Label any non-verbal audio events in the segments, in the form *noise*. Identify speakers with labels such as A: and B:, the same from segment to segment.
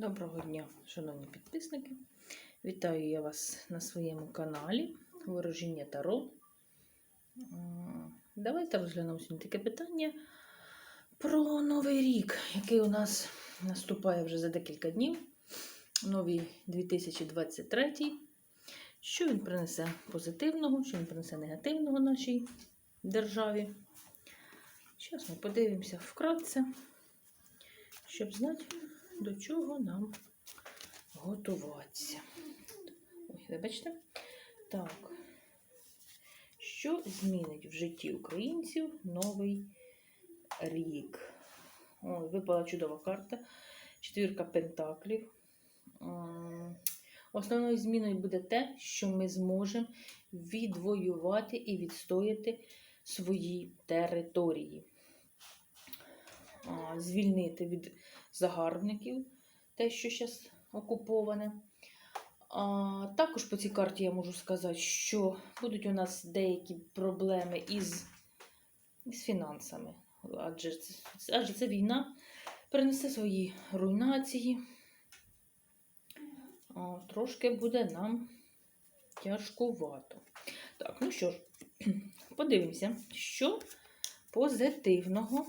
A: Доброго дня, шановні підписники. Вітаю я вас на своєму каналі Ворожіння Таро. Давайте розглянемо сьогодні таке питання про Новий рік, який у нас наступає вже за декілька днів. Новий 2023. Що він принесе позитивного, що він принесе негативного нашій державі. Зараз ми подивимося вкратце, щоб знати, до чого нам готуватися. Ой, вибачте. Так. Що змінить в житті українців новий рік? Ой, випала чудова карта. Четвірка пентаклів. Основною зміною буде те, що ми зможемо відвоювати і відстояти свої території. Звільнити від загарбників, те, що зараз окуповане. А, також по цій карті я можу сказати, що будуть у нас деякі проблеми із, із фінансами. Адже це, адже це війна принесе свої руйнації. А, трошки буде нам тяжкувато. Так, ну що ж, *clears throat* подивимося, що позитивного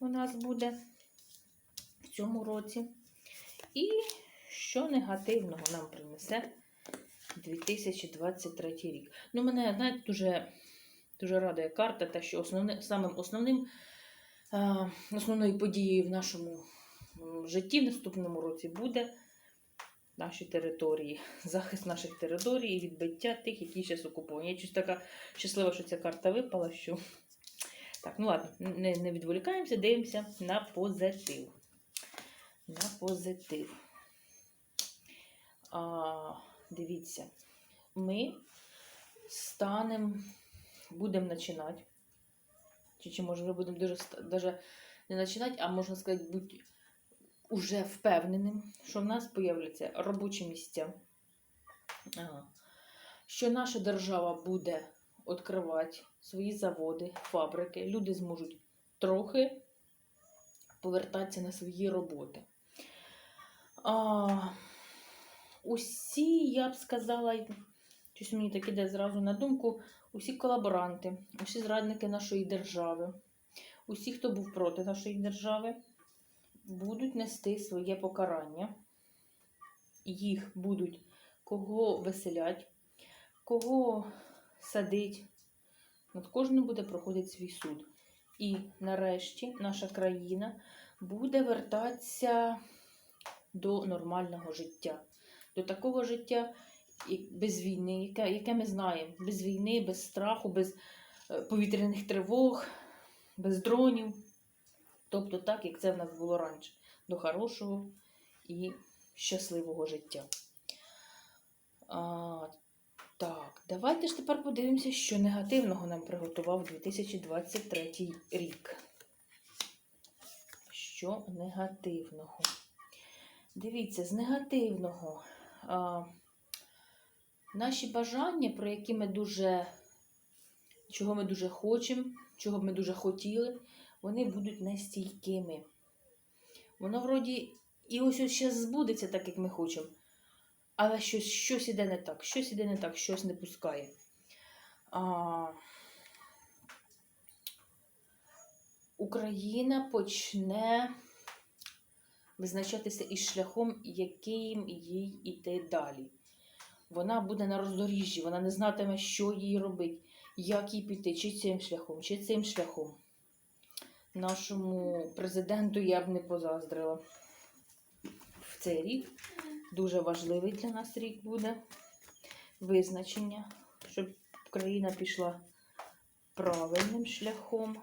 A: у нас буде цьому році. І що негативного нам принесе 2023 рік. Ну, мене, знаєте, дуже, дуже радує карта, те, що основне, самим основним, е, основною подією в нашому житті в наступному році буде наші території, захист наших територій і відбиття тих, які зараз окуповані. Я щось така щаслива, що ця карта випала, що. Так, ну ладно, не, не відволікаємося, дивимося на позитив. На позитив. А, дивіться, ми станемо, будемо починати. Чи, чи може ми будемо дуже даже не починати, а можна сказати, бути уже впевненим, що в нас появляться робочі місця. Ага. Що наша держава буде відкривати свої заводи, фабрики. Люди зможуть трохи повертатися на свої роботи. А, усі, я б сказала, щось мені так іде зразу на думку, усі колаборанти, усі зрадники нашої держави, усі, хто був проти нашої держави, будуть нести своє покарання. Їх будуть кого веселять, кого садить. Над кожним буде проходити свій суд. І нарешті наша країна буде вертатися до нормального життя, до такого життя без війни, яке, яке ми знаємо, без війни, без страху, без е, повітряних тривог, без дронів. Тобто так, як це в нас було раніше, до хорошого і щасливого життя. А, так, давайте ж тепер подивимося, що негативного нам приготував 2023 рік. Що негативного? Дивіться, з негативного. А, наші бажання, про які ми дуже, чого ми дуже хочемо, чого б ми дуже хотіли, вони будуть нестійкими. Воно вроді і ось ось зараз збудеться так, як ми хочемо. Але щось, щось іде не так, щось іде не так, щось не пускає. А, Україна почне визначатися із шляхом, яким їй іти далі. Вона буде на роздоріжжі, вона не знатиме, що їй робити, як їй піти, чи цим шляхом, чи цим шляхом. Нашому президенту я б не позаздрила в цей рік. Дуже важливий для нас рік буде визначення, щоб країна пішла правильним шляхом.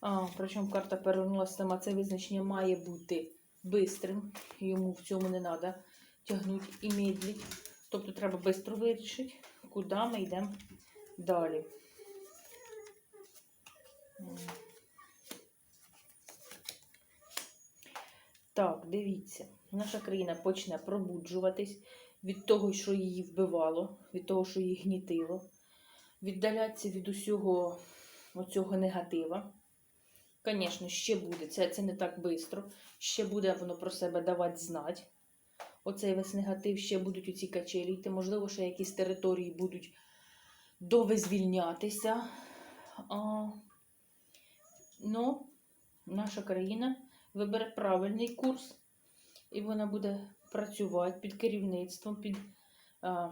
A: А, причому карта перевернулася сама, це визначення має бути бистрим. Йому в цьому не треба тягнути і медлити. Тобто треба швидко вирішити, куди ми йдемо далі. Так, дивіться, наша країна почне пробуджуватись від того, що її вбивало, від того, що її гнітило, віддалятися від усього оцього негатива. Звісно, ще буде. Це, це не так швидко. Ще буде воно про себе давати знати. Оцей весь негатив, ще будуть оці качелі йти. Можливо, ще якісь території будуть довизвільнятися. Ну, наша країна вибере правильний курс, і вона буде працювати під керівництвом, під, а,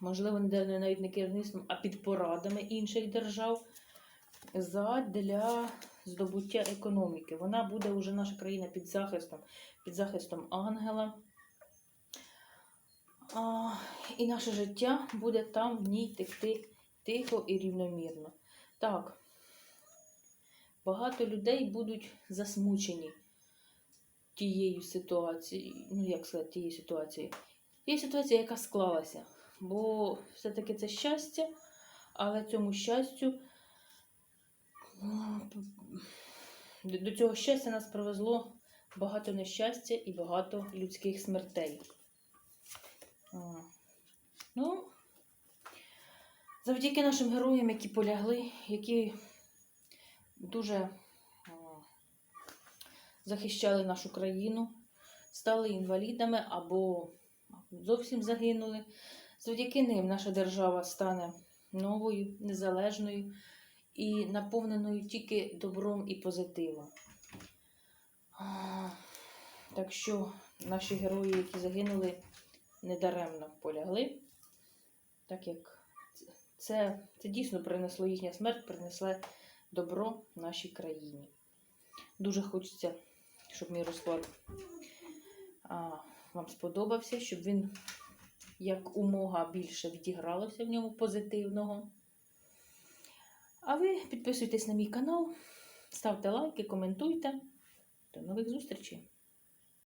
A: можливо, не навіть не керівництвом, а під порадами інших держав для здобуття економіки. Вона буде вже наша країна під захистом, під захистом ангела. А, і наше життя буде там в ній текти тихо і рівномірно. Так, багато людей будуть засмучені тією ситуацією, ну як сказати, тією ситуацією. Є ситуація, яка склалася. Бо все-таки це щастя, але цьому щастю до цього щастя нас привезло багато нещастя і багато людських смертей. Ну, завдяки нашим героям, які полягли, які дуже захищали нашу країну, стали інвалідами або зовсім загинули. Завдяки ним наша держава стане новою, незалежною і наповненою тільки добром і позитивом. Так що наші герої, які загинули, недаремно полягли, так як це, це дійсно принесло їхня смерть, принесла добро нашій країні. Дуже хочеться, щоб мій розклад вам сподобався, щоб він як умога більше відігралося в ньому позитивного. А ви підписуйтесь на мій канал, ставте лайки, коментуйте. До нових зустрічей!